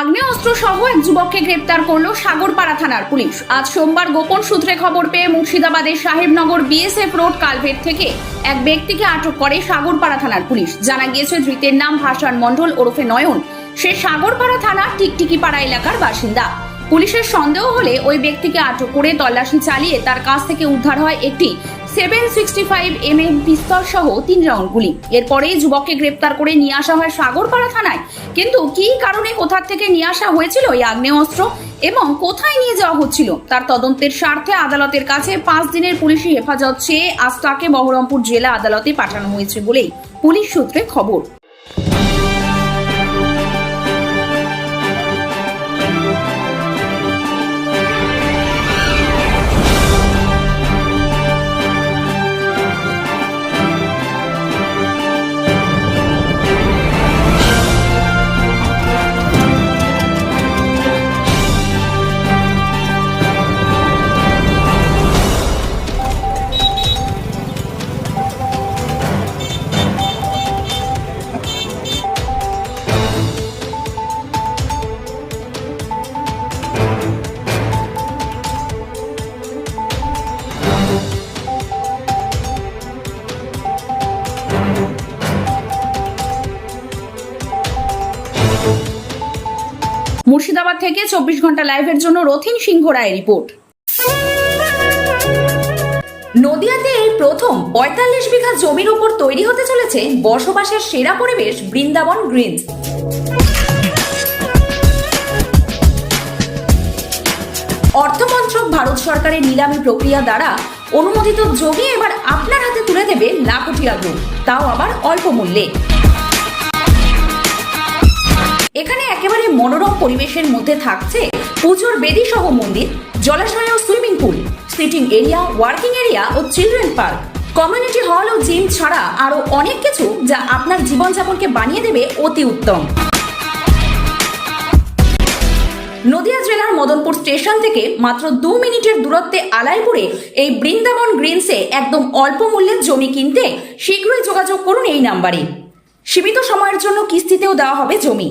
আগ্নেয়াস্ত্র সহ এক যুবককে গ্রেপ্তার করল সাগরপাড়া থানার পুলিশ। আজ সোমবার গোপন সূত্রে খবর পেয়ে মুর্শিদাবাদের সাহেবনগর বিএসএফ রোড কালভেট থেকে এক ব্যক্তিকে আটক করে সাগরপাড়া থানার পুলিশ। জানা গিয়েছে, ধৃতের নাম ভাসান মণ্ডল ওরফে নয়ন। সে সাগরপাড়া থানা টিকটিকিপাড়া এলাকার বাসিন্দা। পুলিশের সন্দেহ হলে ওই ব্যক্তিকে আটক করে তল্লাশি চালিয়ে তার কাছ থেকে উদ্ধার হয় একটি seven sixty five M M pistol সহ তিন রাউন্ড গুলি। এরপরেই যুবককে গ্রেপ্তার করে নিয়ে আসা হয় সাগরপাড়া থানায়। কিন্তু কী কারণে কোথা থেকে নিয়ে আসা হয়েছিল এই আগ্নেয়াস্ত্র এবং কোথায় নিয়ে যাওয়া হচ্ছিল? তার তদন্তের স্বার্থে আদালতের কাছে পাঁচ দিনের পুলিশি হেফাজত চেয়ে আজ তাকে বহরমপুর জেলা আদালতে পাঠানো হয়েছে বলেই পুলিশ সূত্রে খবর। মুর্শিদাবাদ থেকে চব্বিশ ঘণ্টা লাইভের জন্য রথিন সিংহ রায় রিপোর্ট। নদিয়াতে এই প্রথম পঁয়তাল্লিশ বিঘা জমির উপর তৈরি হতে চলেছে বসবাসের সেরা পরিবেশ বৃন্দাবন গ্রিনস অর্থমন্ত্রক ভারত সরকারের নিলামী প্রক্রিয়া দ্বারা অনুমোদিত জমি এবার আপনার হাতে তুলে দেবে লাখটিয়া গ্রুপ। তাও আবার অল্প মূল্যে। এখানে একেবারে মনোরম পরিবেশের মধ্যে থাকছে পুজোর বেদি সহ মন্দির, জলাশয় ও swimming pool, sitting area, working area ও চিলড্রেন পার্ক। কমিউনিটি হল ও জিম ছাড়া আরও অনেক কিছু যা আপনার জীবনযাপনকে বানিয়ে দেবে অতি উত্তম। নদিয়া জেলার মদনপুর স্টেশন থেকে মাত্র দু মিনিটের দূরত্বে আলাইপুরে এই বৃন্দাবন গ্রিনসে একদম অল্প মূল্যের জমি কিনতে শীঘ্রই যোগাযোগ করুন এই নাম্বারে। সীমিত সময়ের জন্য কিস্তিতেও দেওয়া হবে জমি।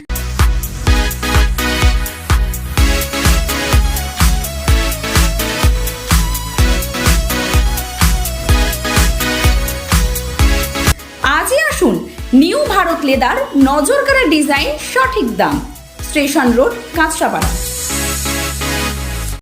ভারত লেদার নজর কারা ডিজাইন সঠিক দাম। Station road Kanchrapara.